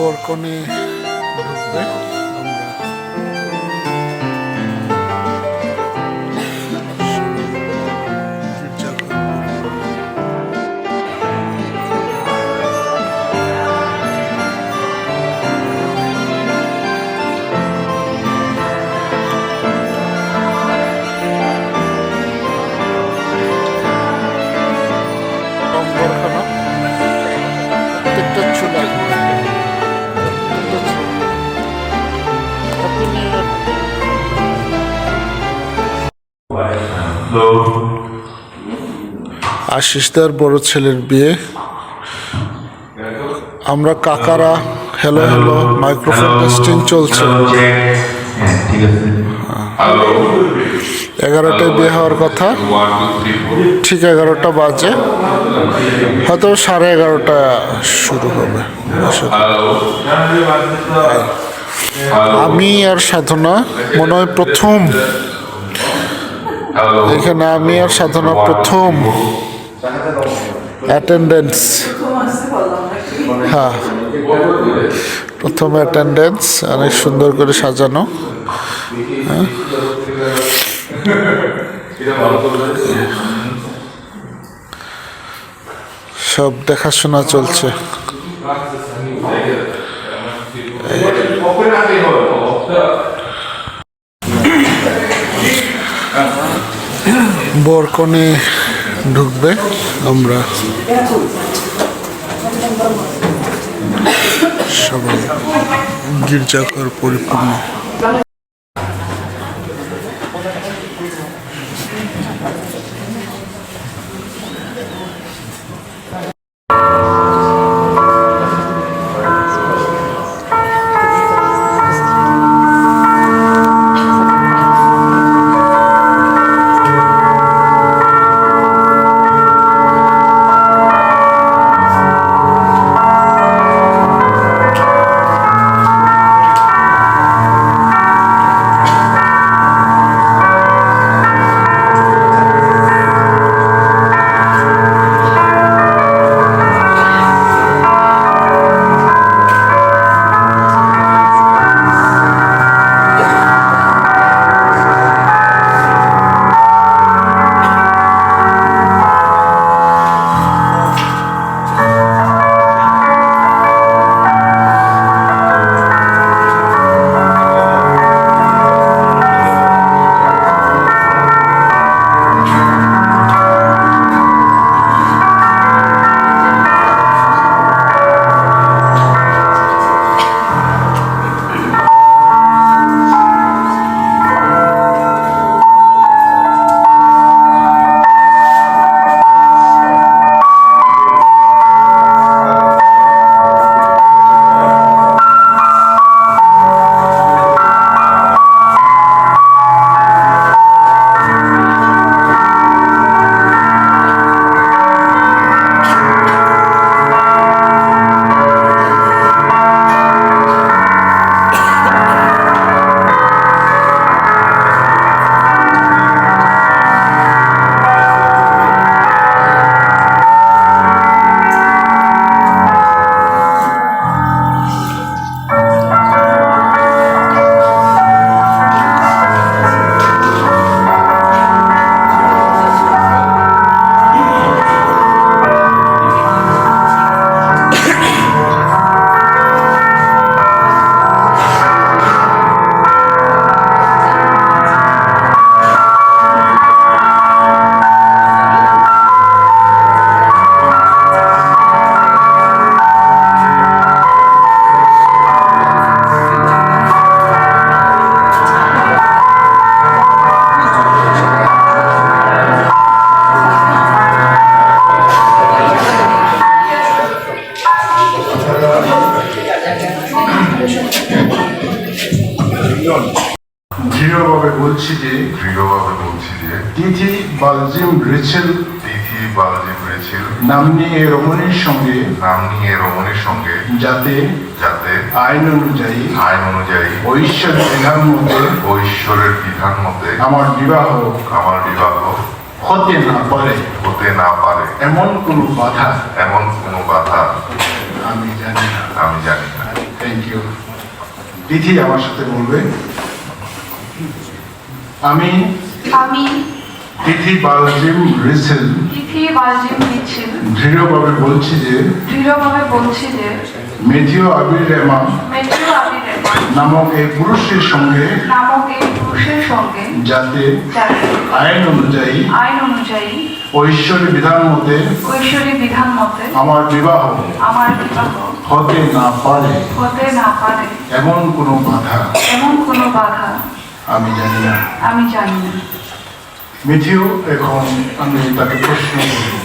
বরকনে ঢুকবে আমরা আশিসদার বড় ছেলের বিয়ে। আমরা কাকারা, হ্যালো হ্যালো, মাইক্রোফোন টেস্টিং চলছে। এগারোটায় বিয়ে হওয়ার কথা। ঠিক এগারোটা বাজে। হয়তো সাড়ে এগারোটা শুরু হবে। আমি আর সাধনা, মনে হয় প্রথম এখানে আমি আর সাধনা প্রথম অ্যাটেন্ডেন্স হ্যাঁ। প্রথম অ্যাটেন্ডেন্স অনেক সুন্দর করে সাজানো। হ্যাঁ। সব দেখাশোনা চলছে। বরকনে ঢুকবে আমরা সবাই গির্জাঘর পরিপূর্ণ। দৃঢ়ভাবে বলছি যে দৃঢ়ভাবে বলছি যে তিথি বালজিম রেচেল তিথি বালাজি হয়েছিল নাম নিয়ে রমণীর সঙ্গে নাম নিয়ে রমণীর সঙ্গে যাতে যাতে আইন অনুযায়ী আইন অনুযায়ী ঐশ্বর বিধান মতে ও ঈশ্বরের বিধান মতে আমার বিবাহ আমার বিবাহ হতে না পারে। হতে না পারে। এমন কোনো বাধা? এমন কোনো বাধা? আমি জানি না। আমি জানি না। থ্যাংক ইউ দিদি আমার সাথে বলবে? আমি আমি তিথি বালজিম রিসেল তিথি বালজিম রিসেল দৃঢ়ভাবে বলছি যে দৃঢ়ভাবে বলছি যে মেথিও আবির রেমা মেথিও নামক এই পুরুষের সঙ্গে নামক এই পুরুষের সঙ্গে যাতে আইন অনুযায়ী আইন অনুযায়ী ও ঈশ্বরী বিধান মতে ঐশ্বরী বিধান মতে আমার বিবাহ আমার বিবাহ হতে না পারে হতে না পারে। এমন কোনো বাধা? এমন কোনো বাধা? আমি জানি না। আমি জানি না। মিথিও এখন আমি তাকে প্রশ্ন করব।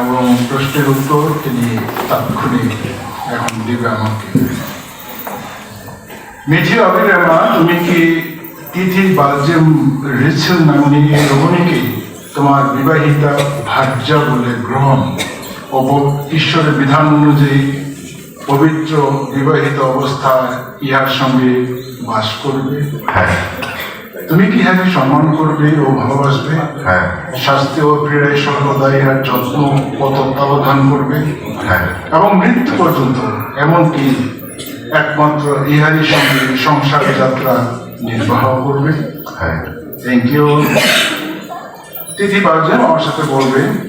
এবং প্রশ্নের উত্তর তিনি তাৎক্ষণিক এখন দিবে আমাকে। মিথিও আবিরামা তুমি কি তিথি বালজেম রিছেল নামনি রমণীকে তোমার বিবাহিতা ভার্যা বলে গ্রহণ? ও ঈশ্বরের বিধান অনুযায়ী পবিত্র বিবাহিত অবস্থায় ইহার সঙ্গে বাস করবে? হ্যাঁ। তুমি কি ইহাকে সম্মান করবে ও ভালোবাসবে? হ্যাঁ। স্বাস্থ্য ও ক্রীড়ায় সর্বদা ইহার যত্ন ও তত্ত্বাবধান করবে? হ্যাঁ। এবং মৃত্যু পর্যন্ত এমনকি একমাত্র ইহারই সঙ্গে সংসার যাত্রা নির্বাহ করবে। হ্যাঁ। থ্যাংক ইউ তিথি বার্জেন আমার সাথে বলবে।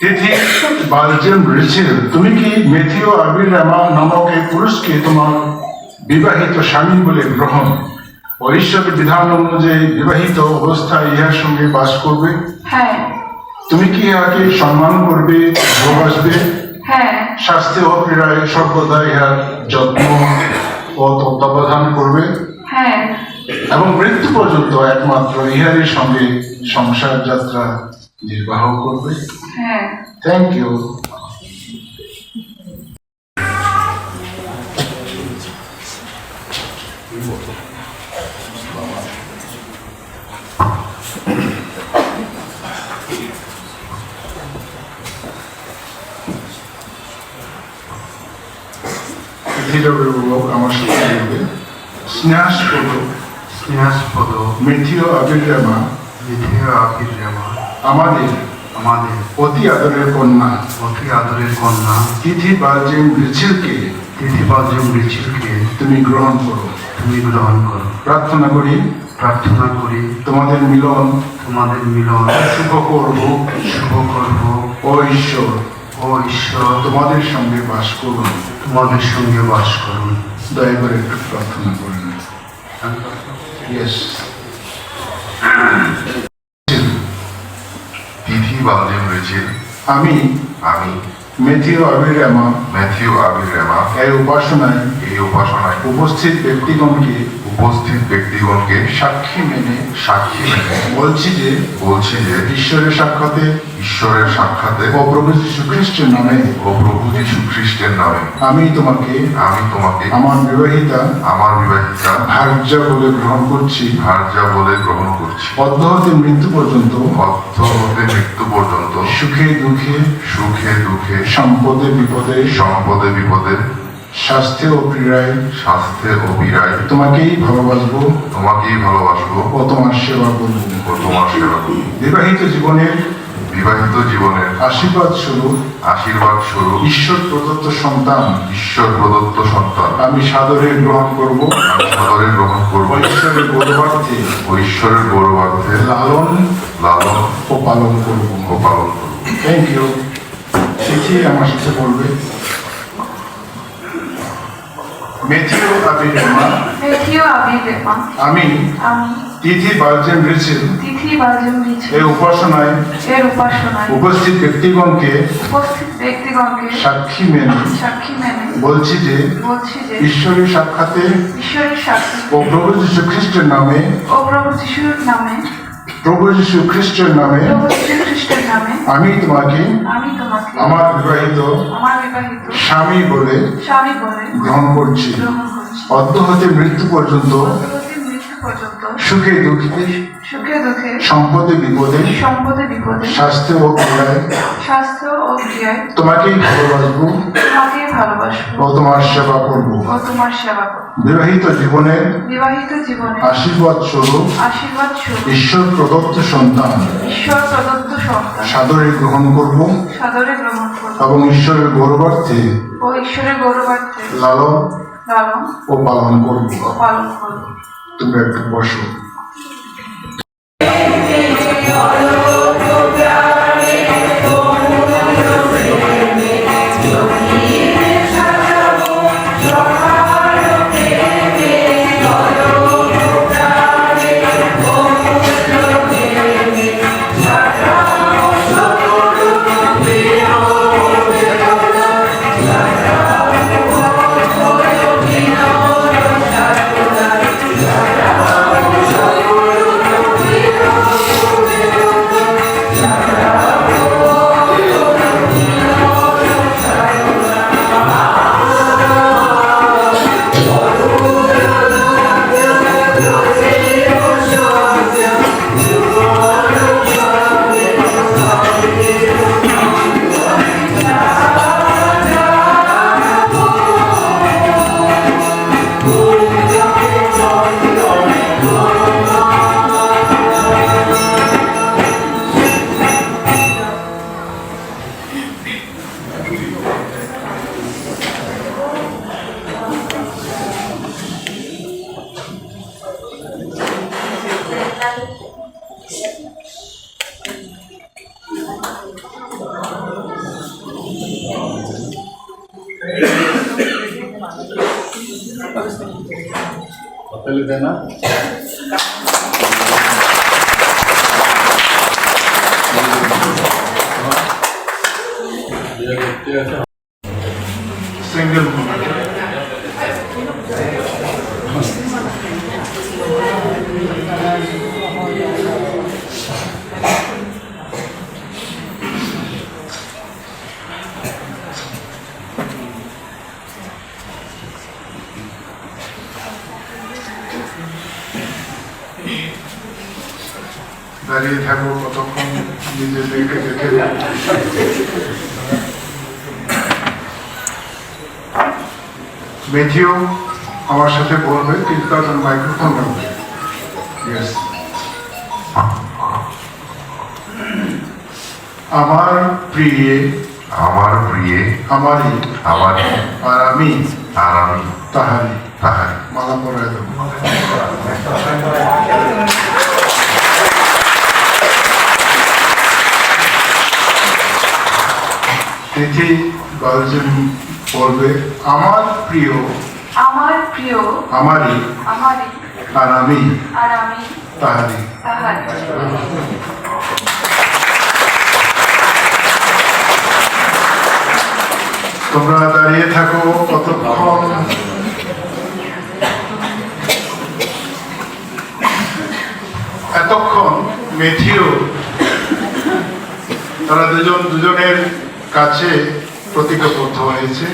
তিথি বালজেম রিচিল তুমি কি মেথিও আবির রামা নামক এই পুরুষকে তোমার বিবাহিত স্বামী বলে গ্রহণ? ও ঈশ্বরের বিধান অনুযায়ী বিবাহিত অবস্থায় ইহার সঙ্গে বাস করবে? হ্যাঁ। তুমি কি ইহাকে সম্মান করবে ভালোবাসবে? হ্যাঁ। স্বাস্থ্য ও ক্রীড়ায় সর্বদা ইহার যত্ন ও তত্ত্বাবধান করবে? হ্যাঁ। এবং মৃত্যু পর্যন্ত একমাত্র ইহারের সঙ্গে সংসার যাত্রা নির্বাহ করবে? হ্যাঁ। থ্যাংক ইউ ধীরপূর্বক আমার সাথে আখির জামা আমাদের আমাদের অতি আদরের কন্যা অতি আদরের কন্যা তিথি বালজিম রিচিলকে তিথিবাজম রিচিলকে তুমি গ্রহণ করো তুমি গ্রহণ করো প্রার্থনা করি প্রার্থনা করি তোমাদের মিলন তোমাদের মিলন শুভ করব শুভ করব ও ঈশ্বর ও ঈশ্বর তোমাদের সঙ্গে বাস করুন তোমাদের সঙ্গে বাস করুন। দয়া করে একটু প্রার্থনা করুন ইয়েস তিথি বালজিম রিচিল আমি আমি মেথিও আবিরামা ম্যাথিউ আবির রেমা এই উপাসনায় এই উপাসনায় উপস্থিত ব্যক্তিগণকে উপস্থিত ব্যক্তিগণকে সাক্ষী মেনে সাক্ষী মেনে বলছি যে বলছি যে ঈশ্বরের সাক্ষাতে ঈশ্বরের সাক্ষাতে ও প্রভু যীশু খ্রিস্টের নামে ও প্রভু যীশু খ্রিস্টের নামে আমি তোমাকে আমি তোমাকে আমার বিবাহিতা আমার বিবাহিতা ভার্যা বলে গ্রহণ করছি। ভার্যা বলে গ্রহণ করছি। অর্ধ হতে মৃত্যু পর্যন্ত অর্থ হতে মৃত্যু পর্যন্ত সুখে দুঃখে সুখে দুঃখে সম্পদে বিপদে সম্পদে বিপদে স্বাস্থ্য ও ক্রীড়ায় স্বাস্থ্যে ও পীড়ায়। তোমাকেই ভালোবাসবো। তোমাকেই ভালোবাসবো। ও তোমার সেবা করব ও তোমার সেবা করব বিবাহিত জীবনের বিবাহিত জীবনের আশীর্বাদ স্বরূপ। আশীর্বাদ স্বরূপ। ঈশ্বর প্রদত্ত সন্তান। ঈশ্বর প্রদত্ত সন্তান। আমি সাদরে গ্রহণ করব। আমি সাদরে গ্রহণ করব। ঈশ্বরের গৌরবার্থে। ও ঈশ্বরের গৌরবার্থে লালন লালন ও পালন করব। ও পালন করব। থ্যাংক ইউ তিথি আমার সাথে বলবে? মেথিও আবিরমা মেথিও আবিরেমা আমি আমি তিথি বালজেন রিচিল তিথি বালজিম মিছিল এই উপাসনায় এর উপাসনায় উপস্থিত ব্যক্তিগণকে উপস্থিত ব্যক্তিগণকে সাক্ষী মেনে সাক্ষী মেনে বলছি যে বলছি যে ঈশ্বরের সাক্ষাতে ঈশ্বরের সাক্ষী ও প্রভু যীশু খ্রিস্টের নামে ও প্রভু যিশুর নামে প্রভু যীশু খ্রিস্টের নামে প্রভু যীশু খ্রিস্টের নামে আমি তোমাকে আমি তোমাকে আমার বিবাহিত আমার বিবাহিত স্বামী বলে গ্রহণ করছি। অদ্য হতে মৃত্যু পর্যন্ত মৃত্যু পর্যন্ত সুখে দুঃখে সম্পদে বিপদে স্বাস্থ্য ও ক্রীড়ায় ও তোমাকেই ভালোবাসবো। তোমাকে ভালোবাসবো। ও তোমার সেবা করব। ও তোমার সেবা করব। বিবাহিত জীবনের বিবাহিত জীবনে আশীর্বাদ স্বরূপ আশীর্বাদ স্বরূপ ঈশ্বর প্রদত্ত সন্তান। ঈশ্বর প্রদত্ত সন্তান। সাদরে গ্রহণ করব। সাদরে গ্রহণ করব। এবং ঈশ্বরের গৌরবার্থে ও ঈশ্বরের গৌরবার্থে লালন লালন ও পালন করব। ও পালন করব। তুমি একটু বসো। ఓకేనా মেথিও আমার সাথে বলবে কিন্তু তাদের মাইক্রোফোন Yes. আমার প্রিয়ে আমার প্রিয়ে আমারই আমার আর আমি আর আমি তাহারি তাহারি মালা পরায় দেবো। তিথি গার্জেন বলবে আমার প্রিয় আমার প্রিয় আমারই আমারই আর আমি আর আমি তাহারি তোমরা দাঁড়িয়ে থাকো কতক্ষণ। এতক্ষণ মেথিও তারা দুজন দুজনের কাছে প্রতিজ্ঞাবদ্ধ হয়েছে।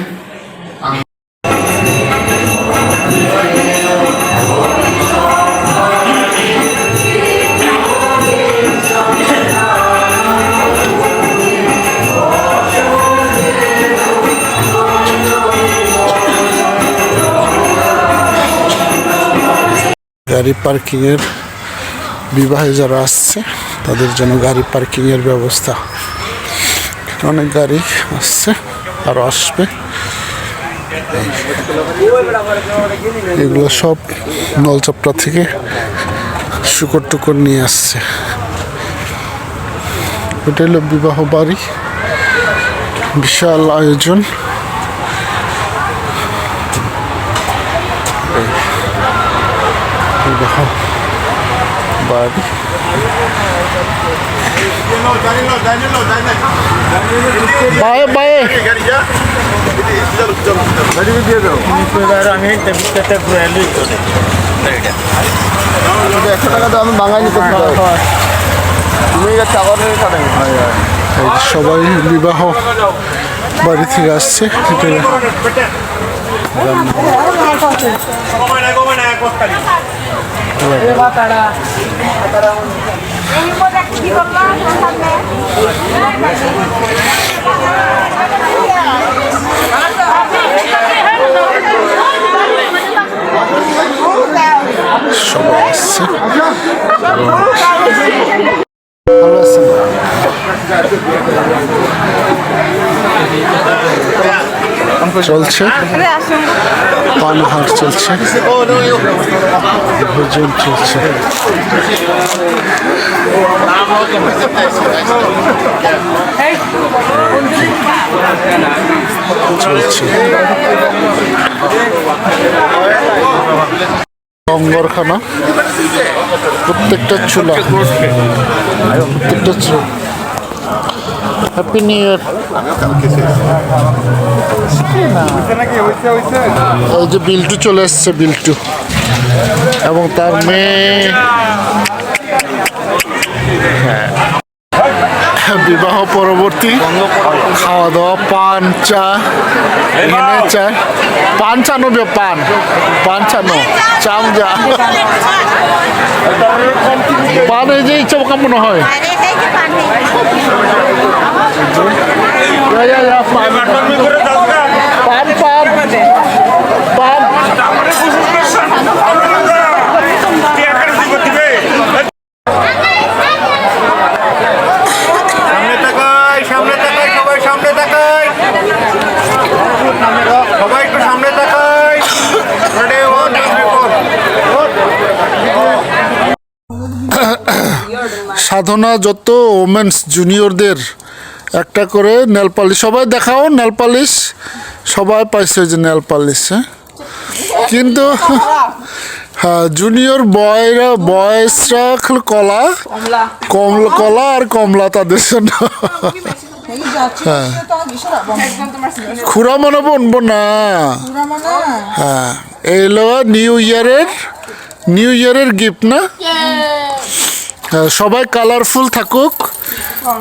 গাড়ি পার্কিংয়ের বিবাহে যারা আসছে তাদের জন্য গাড়ি পার্কিংয়ের ব্যবস্থা অনেক গাড়ি আসছে আরও আসবে। এগুলো সব নলচাপড়া থেকে শুকর টুকর নিয়ে আসছে। এটা হলো বিবাহ বাড়ি। বিশাল আয়োজন। বিবাহ। বাড়ি বায়ে বায়ে একশো টাকা তো আমি বাঙালি তুমি সবাই বিবাহ বাড়ি থেকে আসছে এটা। সবাই আসছে ভালো আছেন চলছে? পানহার চলছে। ভোজন চলছে। চলছে। লঙ্গরখানা প্রত্যেকটা চুলা প্রত্যেকটা চুলা। হ্যাপি নিউ ইয়ার এই যে বিল্টু চলে এসছে, বিল্টু। এবং তার মেয়ে। বিবাহ পরবর্তী। খাওয়া দাওয়া পান, চা, এখানে চা। পান চানো বে পান। পান চানো চাম যা। পান এই যে ইচ্ছা কেমন হয়। Ya, সাধনা যত ওমেন্স জুনিয়রদের একটা করে নেল পালিশ সবাই দেখাও নেল পালিশ সবাই পাইছে যে নেল পালিশ হ্যাঁ? কিন্তু হ্যাঁ জুনিয়র বয়রা বয়েসরা খালি কলা। কমলা। কলা আর কমলা তাদের জন্য। হ্যাঁ। খুড়া মনে বনবো না। হ্যাঁ এই হলো নিউ ইয়ারের নিউ ইয়ারের গিফট না? সবাই কালারফুল থাকুক।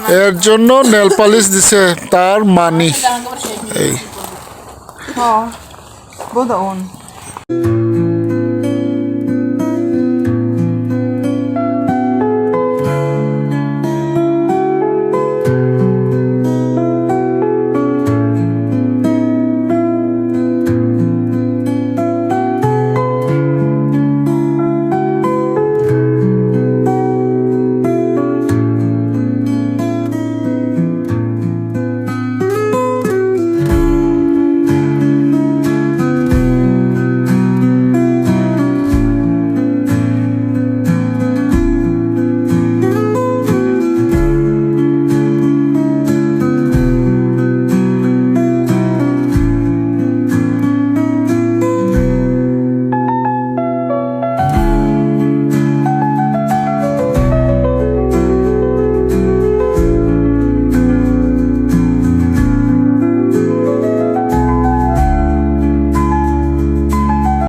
এর জন্য নেল পালিশ দিছে তার মানি। এই। on.